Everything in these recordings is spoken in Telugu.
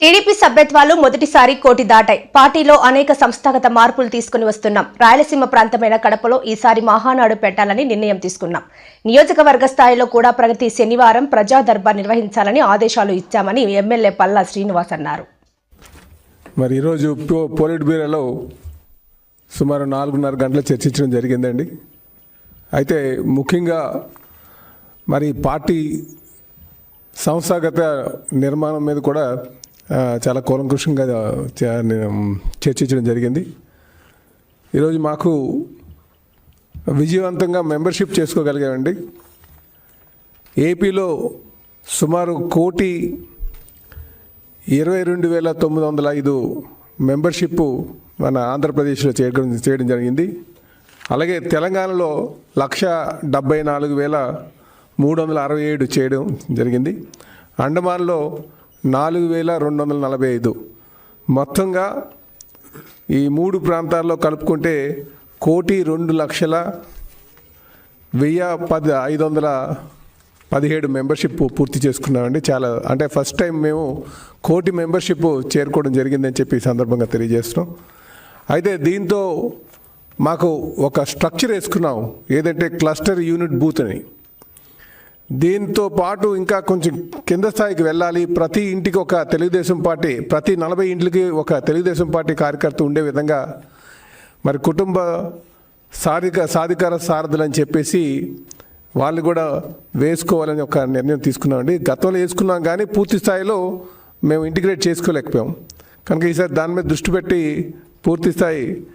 టీడీపీ సభ్యత్వాలు మొదటిసారి కోటి దాటాయి. పార్టీలో అనేక సంస్థాగత మార్పులు తీసుకుని వస్తున్నాం. రాయలసీమ ప్రాంతమైన కడపలో ఈసారి మహానాడు పెట్టాలని నిర్ణయం తీసుకున్నాం. నియోజకవర్గ స్థాయిలో కూడా ప్రగతి శనివారం ప్రజా దర్బార్ నిర్వహించాలని ఆదేశాలు ఇచ్చామని ఎమ్మెల్యే పల్లా శ్రీనివాస్ అన్నారు. మరి ఈరోజు పోలిట్ బ్యూరోలో సుమారు నాలుగున్నర గంటలు చర్చించడం జరిగిందండి. అయితే ముఖ్యంగా మరి పార్టీ సంస్థాగత నిర్మాణం మీద కూడా చాలా కూలంకృషంగా చ- చర్చించడం జరిగింది. ఈరోజు మాకు విజయవంతంగా మెంబర్షిప్ చేసుకోగలిగామండి. ఏపీలో సుమారు కోటి ఇరవై రెండు వేల తొమ్మిది వందల ఐదు మెంబర్షిప్ మన ఆంధ్రప్రదేశ్లో చేయడం చేయడం జరిగింది. అలాగే తెలంగాణలో లక్ష డెబ్బై నాలుగు వేల మూడు వందల అరవై ఏడు చేయడం జరిగింది. అండమాన్లో నాలుగు వేల రెండు వందల నలభై ఐదు. మొత్తంగా ఈ మూడు ప్రాంతాల్లో కలుపుకుంటే కోటి రెండు లక్షల వెయ్యి పది ఐదు వందల పదిహేడు మెంబర్షిప్ పూర్తి చేసుకున్నామండి. చాలా అంటే ఫస్ట్ టైం మేము కోటి మెంబర్షిప్ చేరుకోవడం జరిగిందని చెప్పి ఈ సందర్భంగా తెలియజేస్తున్నాం. అయితే దీంతో మాకు ఒక స్ట్రక్చర్ వేసుకున్నాం. ఏదంటే క్లస్టర్ యూనిట్ బూత్ అని. దీంతో పాటు ఇంకా కొంచెం కింద స్థాయికి వెళ్ళాలి. ప్రతి ఇంటికి ఒక తెలుగుదేశం పార్టీ ప్రతి నలభై ఇంటికి ఒక తెలుగుదేశం పార్టీ కార్యకర్త ఉండే విధంగా మరి కుటుంబ సాధిక సాధికార సారథులు అని చెప్పేసి వాళ్ళు కూడా వేసుకోవాలని ఒక నిర్ణయం తీసుకున్నామండి. గతంలో వేసుకున్నాం కానీ పూర్తి స్థాయిలో మేము ఇంటిగ్రేట్ చేసుకోలేకపోయాం. కనుక ఈసారి దాని మీద దృష్టి పెట్టి పూర్తి స్థాయి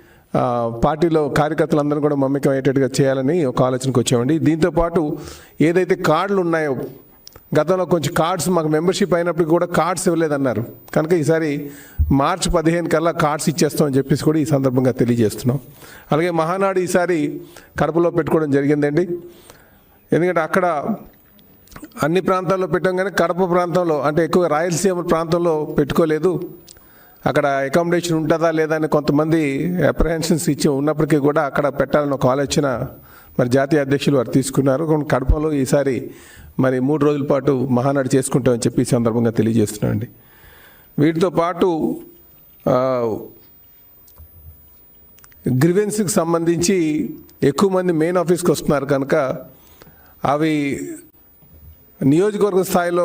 పార్టీలో కార్యకర్తలందరూ కూడా మమ్మకం అయ్యేటట్టుగా చేయాలని ఒక ఆలోచనకు వచ్చామండి. దీంతో పాటు ఏదైతే కార్డులు ఉన్నాయో గతంలో కొంచెం కార్డ్స్ మాకు మెంబర్షిప్ అయినప్పటికీ కూడా కార్డ్స్ ఇవ్వలేదన్నారు. కనుక ఈసారి మార్చి పదిహేను కల్లా కార్డ్స్ ఇచ్చేస్తామని చెప్పేసి కూడా ఈ సందర్భంగా తెలియజేస్తున్నాం. అలాగే మహానాడు ఈసారి కడపలో పెట్టుకోవడం జరిగిందండి. ఎందుకంటే అక్కడ అన్ని ప్రాంతాల్లో పెట్టాం కానీ కడప ప్రాంతంలో అంటే ఎక్కువ రాయలసీమ ప్రాంతంలో పెట్టుకోలేదు. అక్కడ అకామిడేషన్ ఉంటుందా లేదా అని కొంతమంది అప్రహెన్షన్స్ ఇచ్చి ఉన్నప్పటికీ కూడా అక్కడ పెట్టాలని ఒక ఆలోచన మరి జాతీయ అధ్యక్షులు వారు తీసుకున్నారు. కడపలో ఈసారి మరి మూడు రోజుల పాటు మహానాడు చేసుకుంటామని చెప్పి సందర్భంగా తెలియజేస్తున్నానండి. వీటితో పాటు గ్రివెన్స్కి సంబంధించి ఎక్కువ మంది మెయిన్ ఆఫీస్కి వస్తున్నారు కనుక అవి నియోజకవర్గ స్థాయిలో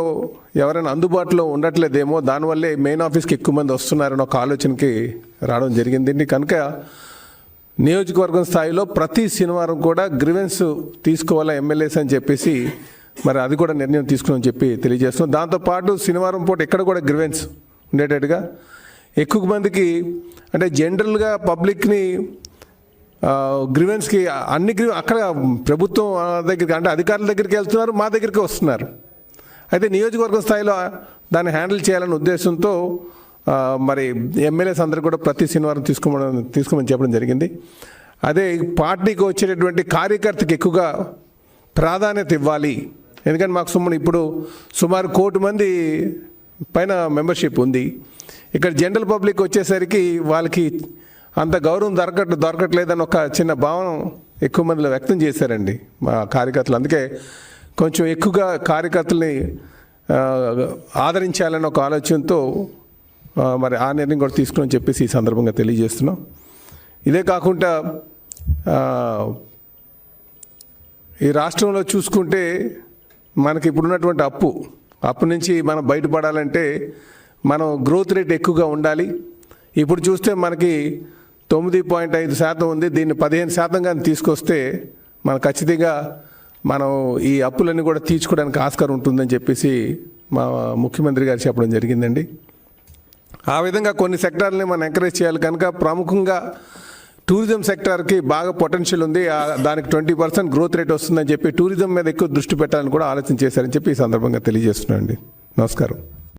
ఎవరైనా అందుబాటులో ఉండట్లేదేమో దానివల్లే మెయిన్ ఆఫీస్కి ఎక్కువ మంది వస్తున్నారని ఒక ఆలోచనకి రావడం జరిగింది. కనుక నియోజకవర్గం స్థాయిలో ప్రతి శనివారం కూడా గ్రివెన్స్ తీసుకోవాలా ఎమ్మెల్యేస్ అని చెప్పేసి మరి అది కూడా నిర్ణయం తీసుకుని చెప్పి తెలియజేస్తున్నాం. దాంతోపాటు శనివారం పూట ఎక్కడ కూడా గ్రివెన్స్ ఉండేటట్టుగా ఎక్కువ మందికి అంటే జనరల్గా పబ్లిక్ని గ్రివెన్స్కి అన్ని గ్రీ అక్కడ ప్రభుత్వం దగ్గరికి అంటే అధికారుల దగ్గరికి వెళ్తున్నారు మా దగ్గరికి వస్తున్నారు. అయితే నియోజకవర్గం స్థాయిలో దాన్ని హ్యాండిల్ చేయాలనే ఉద్దేశంతో మరి ఎమ్మెల్యేస్ అందరూ కూడా ప్రతి శనివారం తీసుకోమని తీసుకోమని చెప్పడం జరిగింది. అదే పార్టీకి వచ్చేటటువంటి కార్యకర్తకి ఎక్కువగా ప్రాధాన్యత ఇవ్వాలి. ఎందుకంటే మాకు సుమ్మని ఇప్పుడు సుమారు కోటి మంది పైన మెంబర్షిప్ ఉంది. ఇక్కడ జనరల్ పబ్లిక్ వచ్చేసరికి వాళ్ళకి అంత గౌరవం దొరకట్ దొరకట్లేదని ఒక చిన్న భావన ఎక్కువ మందిలో వ్యక్తం చేశారండి మా కార్యకర్తలు. అందుకే కొంచెం ఎక్కువగా కార్యకర్తల్ని ఆదరించాలని ఒక ఆలోచనతో మరి ఆ నిర్ణయం కూడా తీసుకుని చెప్పేసి ఈ సందర్భంగా తెలియజేస్తున్నాం. ఇదే కాకుండా ఈ రాష్ట్రంలో చూసుకుంటే మనకి ఇప్పుడున్నటువంటి అప్పు అప్పు నుంచి మనం బయటపడాలంటే మనం గ్రోత్ రేట్ ఎక్కువగా ఉండాలి. ఇప్పుడు చూస్తే మనకి తొమ్మిది పాయింట్ ఐదు శాతం ఉంది. దీన్ని పదిహేను శాతం కానీ తీసుకొస్తే మనం ఖచ్చితంగా మనం ఈ అప్పులన్నీ కూడా తీర్చుకోవడానికి ఆస్కారం ఉంటుందని చెప్పేసి మా ముఖ్యమంత్రి గారు చెప్పడం జరిగిందండి. ఆ విధంగా కొన్ని సెక్టార్లని మనం ఎంకరేజ్ చేయాలి. కనుక ప్రముఖంగా టూరిజం సెక్టార్కి బాగా పొటెన్షియల్ ఉంది. దానికి ట్వంటీ పర్సెంట్ గ్రోత్ రేట్ వస్తుందని చెప్పి టూరిజం మీద ఎక్కువ దృష్టి పెట్టాలని కూడా ఆలోచన చేశారని చెప్పి ఈ సందర్భంగా తెలియజేస్తున్నాను అండి నమస్కారం.